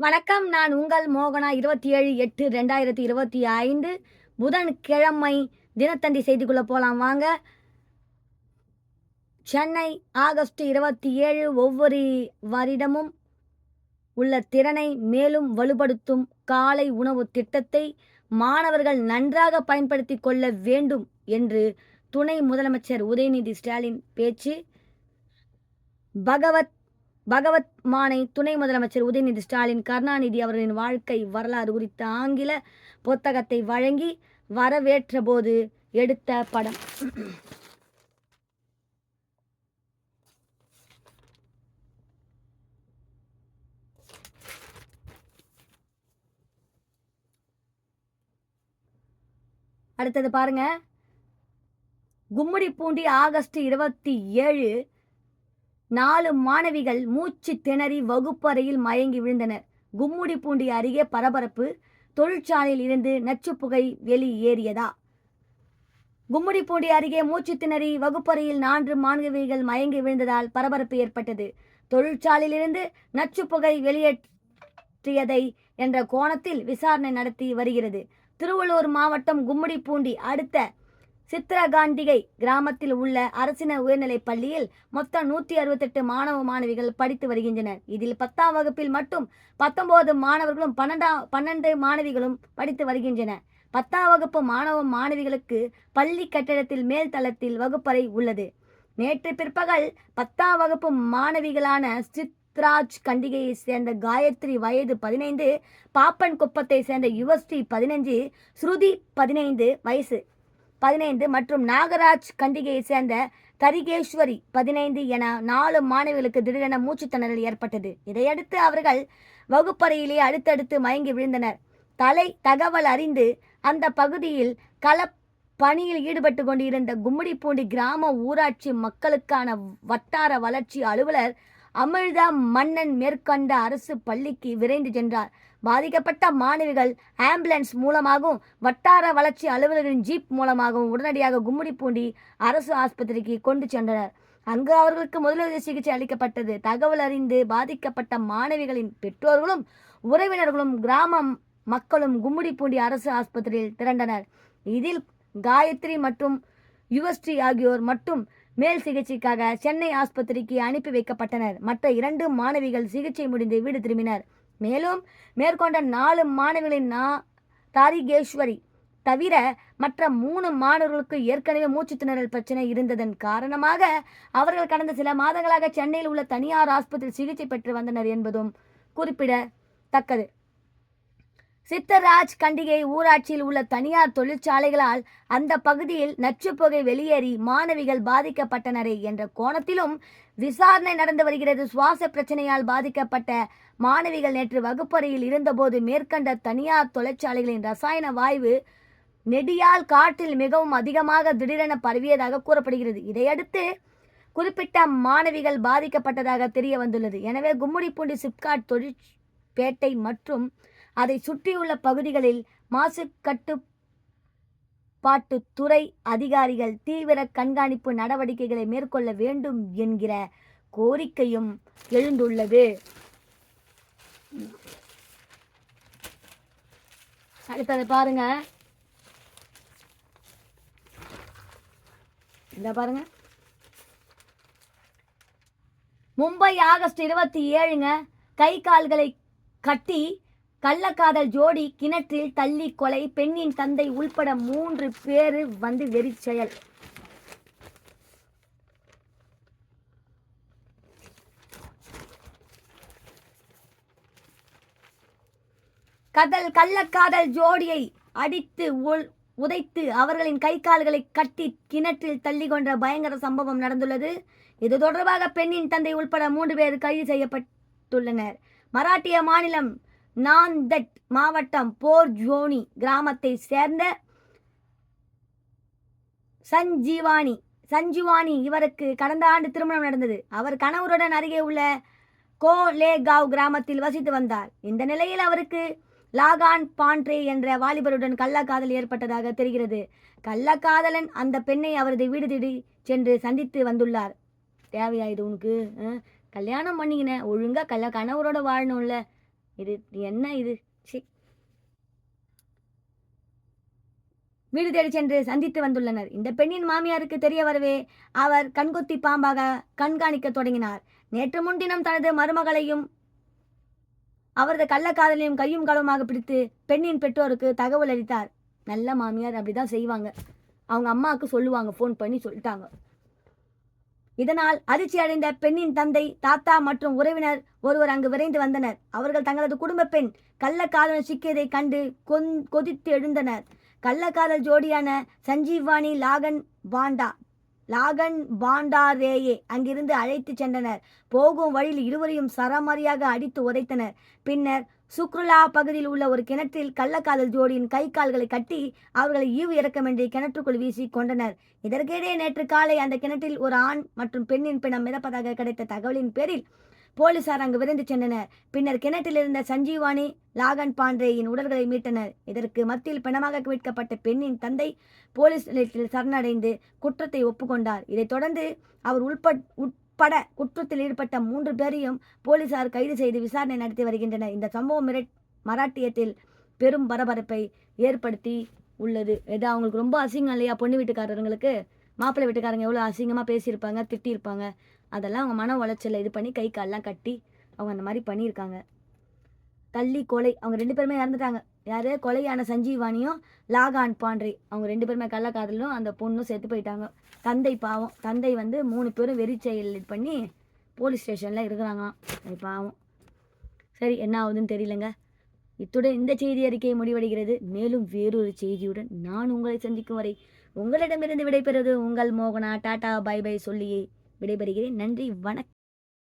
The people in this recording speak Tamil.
வணக்கம். நான் உங்கள் மோகனா. இருபத்தி ஏழு எட்டு ரெண்டாயிரத்தி இருபத்தி ஐந்து புதன் கிழமை தினத்தந்தி செய்திக்குள்ளே போகலாம் வாங்க. சென்னை ஆகஸ்ட் இருபத்தி ஏழு ஒவ்வொரு வருடமும் உள்ள திறனை மேலும் வலுப்படுத்தும் காலை உணவு திட்டத்தை மாணவர்கள் நன்றாக பயன்படுத்தி கொள்ள வேண்டும் என்று துணை முதலமைச்சர் உதயநிதி ஸ்டாலின் பேச்சு. பகவத் பகவத் மானை துணை முதலமைச்சர் உதயநிதி ஸ்டாலின் கருணாநிதி அவர்களின் வாழ்க்கை வரலாறு குறித்த ஆங்கில புத்தகத்தை வழங்கி வரவேற்ற போது எடுத்த படம். அடுத்தது பாருங்க. கும்மிடி பூண்டி ஆகஸ்ட் இருபத்தி ஏழு நாலு மாணவிகள் மூச்சு திணறி வகுப்பறையில் மயங்கி விழுந்தனர். கும்முடிப்பூண்டி அருகே பரபரப்பு. தொழிற்சாலையில் இருந்து நச்சுப்புகை வெளியேறியதா கும்முடிப்பூண்டி அருகே மூச்சு திணறி வகுப்பறையில் நான்கு மாணவிகள் மயங்கி விழுந்ததால் பரபரப்பு ஏற்பட்டது. தொழிற்சாலையிலிருந்து நச்சுப்புகை வெளியேற்றியதை என்ற கோணத்தில் விசாரணை நடத்தி வருகிறது. திருவள்ளூர் மாவட்டம் கும்மிடிப்பூண்டி அடுத்த சித்திரகாண்டிகை கிராமத்தில் உள்ள அரசின உயர்நிலைப் பள்ளியில் மொத்தம் நூற்றி அறுபத்தெட்டு மாணவ மாணவிகள் படித்து வருகின்றனர். இதில் பத்தாம் வகுப்பில் மட்டும் பத்தொன்பது மாணவர்களும் பன்னெண்டாம் பன்னெண்டு மாணவிகளும் படித்து வருகின்றனர். பத்தாம் வகுப்பு மாணவ மாணவிகளுக்கு பள்ளி கட்டிடத்தில் மேல் தளத்தில் வகுப்பறை உள்ளது. நேற்று பிற்பகல் பத்தாம் வகுப்பு மாணவிகளான சித்ராஜ் கண்டிகையை சேர்ந்த காயத்ரி வயது பதினைந்து பாப்பன் குப்பத்தை சேர்ந்த யுவஸ்ரீ பதினைஞ்சு ஸ்ருதி பதினைந்து வயசு. பதினைந்து மற்றும் நாகராஜ் கண்டிகையை சேர்ந்த தரிகேஸ்வரி பதினைந்து என நாலு மாணவிகளுக்கு திடீரென மூச்சுத்திணறல் ஏற்பட்டது. இதையடுத்து அவர்கள் வகுப்பறையிலே அடுத்தடுத்து மயங்கி விழுந்தனர். தலை தகவல் அறிந்து அந்த பகுதியில் கள பணியில் ஈடுபட்டு கொண்டிருந்த கும்மிடிப்பூண்டி கிராம ஊராட்சி மக்களுக்கான வட்டார வளர்ச்சி அலுவலர் அமிழ்தா மன்னன் மேற்கொண்ட அரசு பள்ளிக்கு விரைந்து சென்றார். பாதிக்கப்பட்ட மாணவிகள் ஆம்புலன்ஸ் மூலமாகவும் வட்டார வளர்ச்சி அலுவலர்களின் ஜீப் மூலமாகவும் உடனடியாக கும்முடிப்பூண்டி அரசு ஆஸ்பத்திரிக்கு கொண்டு சென்றனர். அங்கு அவர்களுக்கு முதலுதவி சிகிச்சை அளிக்கப்பட்டது. தகவல் அறிந்து பாதிக்கப்பட்ட மாணவிகளின் பெற்றோர்களும் உறவினர்களும் கிராம மக்களும் கும்முடிப்பூண்டி அரசு ஆஸ்பத்திரியில் திரண்டனர். இதில் காயத்ரி மற்றும் யுவஸ்ரீ ஆகியோர் மட்டும் மேல் சிகிச்சைக்காக சென்னை ஆஸ்பத்திரிக்கு அனுப்பி வைக்கப்பட்டனர். மற்ற இரண்டு மாணவிகள் சிகிச்சை முடிந்து வீடு திரும்பினர். மேலும் மேற்கொண்ட நாலு மாணவிகளின் நா தாரிகேஸ்வரி தவிர மற்ற மூணு மாணவர்களுக்கு ஏற்கனவே மூச்சு திணறல் பிரச்சனை இருந்ததன் காரணமாக அவர்கள் கடந்த சில மாதங்களாக சென்னையில் உள்ள தனியார் ஆஸ்பத்திரி சிகிச்சை பெற்று வந்தனர் என்பதும் குறிப்பிடத்தக்கது. சித்தராஜ் கண்டிகை ஊராட்சியில் உள்ள தனியார் தொழிற்சாலைகளால் அந்த பகுதியில் நச்சுப்புகை வெளியேறி மாணவிகள் பாதிக்கப்பட்டனரே என்ற கோணத்திலும் விசாரணை நடந்து வருகிறது. சுவாச பிரச்சனையால் பாதிக்கப்பட்ட மாணவிகள் நேற்று வகுப்பறையில் இருந்தபோது மேற்கண்ட தனியார் தொழிற்சாலைகளின் ரசாயன வாயு நெடியால் காற்றில் மிகவும் அதிகமாக திடீரென பரவியதாக கூறப்படுகிறது. இதையடுத்து குறிப்பிட்ட மாணவிகள் பாதிக்கப்பட்டதாக தெரிய வந்துள்ளது எனவே கும்முடிப்பூண்டி சிப்காட் தொழிற்பேட்டை மற்றும் அதை சுற்றியுள்ள பகுதிகளில் மாசு கட்டுப்பாட்டு துறை அதிகாரிகள் தீவிர கண்காணிப்பு நடவடிக்கைகளை மேற்கொள்ள வேண்டும் என்கிற கோரிக்கையும் எழுந்துள்ளது. அடுத்தது பாருங்க. இந்த பாருங்க. மும்பை ஆகஸ்ட் இருபத்தி ஏழுங்க கை கால்களை கட்டி கள்ளக்காதல் ஜோடி கிணற்றில் தள்ளி கொலை பெண்ணின் தந்தை உள்பட மூன்று பேர் வந்து வெறி செயல் கதல் கள்ளக்காதல் ஜோடியை அடித்து உள் உதைத்து அவர்களின் கை கால்களை கட்டி கிணற்றில் தள்ளி கொண்ட பயங்கர சம்பவம் நடந்துள்ளது. இது தொடர்பாக பெண்ணின் தந்தை உள்பட மூன்று பேர் கைது செய்யப்பட்டுள்ளனர். மராட்டிய மாநிலம் நாந்தட் மாவட்டம் போர் ஜோனி கிராமத்தை சேர்ந்த சஞ்சீவானி சஞ்சுவானி இவருக்கு கடந்த ஆண்டு திருமணம் நடந்தது. அவர் கணவருடன் அருகே உள்ள கோலேகாவ் கிராமத்தில் வசித்து வந்தார். இந்த நிலையில் அவருக்கு லாகான் பாண்ட்ரே என்ற வாலிபருடன் கள்ளக்காதல் ஏற்பட்டதாக தெரிகிறது. கள்ளக்காதலன் அந்த பெண்ணை அவரது வீடு தேடி சென்று சந்தித்து வந்துள்ளார். தேவையா இது உனக்கு? கல்யாணம் பண்ணிக்கினேன் ஒழுங்காக கல்ல கணவரோட வாழணும்ல. இது என்ன இது? சி. வீடு தேடி சென்று சந்தித்து வந்துள்ளனர். இந்த பெண்ணின் மாமியாருக்கு தெரிய வரவே அவர் கண்கொத்தி பாம்பாக கண்காணிக்க தொடங்கினார். நேற்று முன்தினம் தனது மருமகளையும் அவரது கள்ளக்காதலையும் கையும் களவுமாக பிடித்து பெண்ணின் பெற்றோருக்கு தகவல் அளித்தார். நல்ல மாமியார் அப்படிதான் செய்வாங்க. அவங்க அம்மாவுக்கு சொல்லுவாங்க. ஃபோன் பண்ணி சொல்லிட்டாங்க. இதனால் அதிர்ச்சி அடைந்த பெண்ணின் தந்தை தாத்தா மற்றும் உறவினர் ஒருவர் அங்கு விரைந்து வந்தனர். அவர்கள் தங்களது குடும்ப பெண் கள்ளக்காதலன் சிக்கியதை கண்டு கொந் கொதித்து எழுந்தனர். கள்ளக்காதல் ஜோடியான சஞ்சீவானி லாகன் பாண்டா லாகன் பாண்டாரேயே அங்கிருந்து அழைத்து சென்றனர். போகும் வழியில் இருவரையும் சரமாரியாக அடித்து உதைத்தனர். பின்னர் சுக்ருலா பகுதியில் உள்ள ஒரு கிணற்றில் கள்ளக்காதல் ஜோடியின் கை கால்களை கட்டி அவர்களை ஈவு இறக்கமின்றி கிணற்றுக்குள் வீசி கொண்டனர் இதற்கிடையே நேற்று காலை அந்த கிணற்றில் ஒரு ஆண் மற்றும் பெண்ணின் பிணம் மிதப்பதாக கிடைத்த தகவலின் பேரில் போலீசார் அங்கு விரைந்து சென்றனர். பின்னர் கிணற்றில் இருந்த சஞ்சீவானி லாகன் பாண்டேயின் உடல்களை மீட்டனர். இதற்கு மத்தியில் பிணமாக மீட்கப்பட்ட பெண்ணின் தந்தை போலீஸ் நிலையத்தில் சரணடைந்து குற்றத்தை ஒப்புக்கொண்டார். இதைத் தொடர்ந்து அவர் உள்பட் உட்பட குற்றத்தில் ஈடுபட்ட மூன்று பேரையும் போலீசார் கைது செய்து விசாரணை நடத்தி வருகின்றனர். இந்த சம்பவம் மிரட் மராட்டியத்தில் பெரும் பரபரப்பை ஏற்படுத்தி உள்ளது. ஏதோ அவங்களுக்கு ரொம்ப அசிங்கம் இல்லையா? பொண்ணு வீட்டுக்காரங்களுக்கு மாப்பிள்ளை வீட்டுக்காரங்க எவ்வளோ அசிங்கமாக பேசியிருப்பாங்க திட்டியிருப்பாங்க. அதெல்லாம் அவங்க மன உளைச்சலை இது பண்ணி கை கால்லாம் கட்டி அவங்க அந்த மாதிரி பண்ணியிருக்காங்க. தள்ளி கொலை. அவங்க ரெண்டு பேருமே இறந்துட்டாங்க. யார்? கொலையான சஞ்சீவானியும் லாகான் பாண்ட்ரி. அவங்க ரெண்டு பேருமே கள்ளக்காதலும் அந்த பொண்ணும் செத்து போயிட்டாங்க. தந்தை பாவம். தந்தை வந்து மூணு பேரும் வெறி செயல் பண்ணி போலீஸ் ஸ்டேஷனில் இருக்கிறாங்களாம் அது பாவம். சரி என்ன ஆகுதுன்னு தெரியலங்க. இத்துடன் இந்த செய்தி அறிக்கை முடிவடைகிறது. மேலும் வேறொரு செய்தியுடன் நான் உங்களை சந்திக்கும் வரை உங்களிடமிருந்து விடைபெறுவது உங்கள் மோகனா. டாடா பை பை சொல்லியே விடைபெறுகிறேன். நன்றி வணக்கம்.